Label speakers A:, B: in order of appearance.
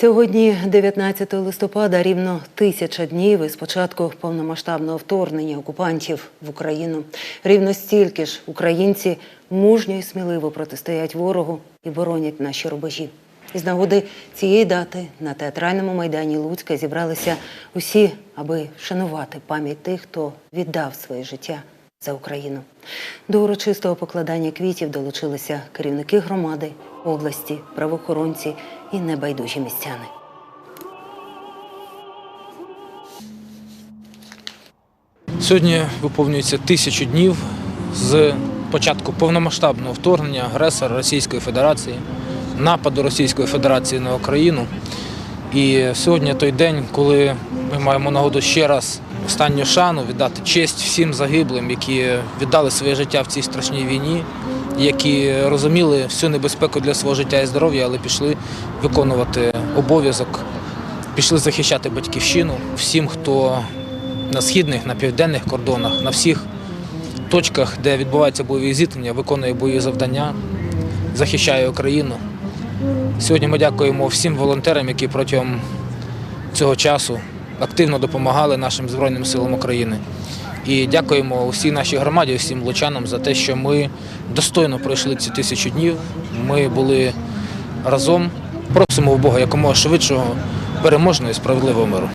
A: Сьогодні, 19 листопада, рівно тисяча днів із початку повномасштабного вторгнення окупантів в Україну. Рівно стільки ж українці мужньо і сміливо протистоять ворогу і боронять наші рубежі. Із нагоди цієї дати на театральному майдані Луцька зібралися усі, аби вшанувати пам'ять тих, хто віддав своє життя за Україну. До урочистого покладання квітів долучилися керівники громади, області, правоохоронці і небайдужі містяни.
B: Сьогодні виповнюється тисячу днів з початку повномасштабного вторгнення агресора Російської Федерації, нападу Російської Федерації на Україну. І сьогодні той день, коли ми маємо нагоду ще раз останню шану віддати честь всім загиблим, які віддали своє життя в цій страшній війні, які розуміли всю небезпеку для свого життя і здоров'я, але пішли виконувати обов'язок, пішли захищати батьківщину всім, хто на східних, на південних кордонах, на всіх точках, де відбуваються бойові зіткнення, виконує бойові завдання, захищає Україну. Сьогодні ми дякуємо всім волонтерам, які протягом цього часу активно допомагали нашим Збройним силам України. І дякуємо усій нашій громаді, всім лучанам за те, що ми достойно пройшли ці тисячу днів. Ми були разом. Просимо у Бога якомога швидшого, переможного і справедливого миру.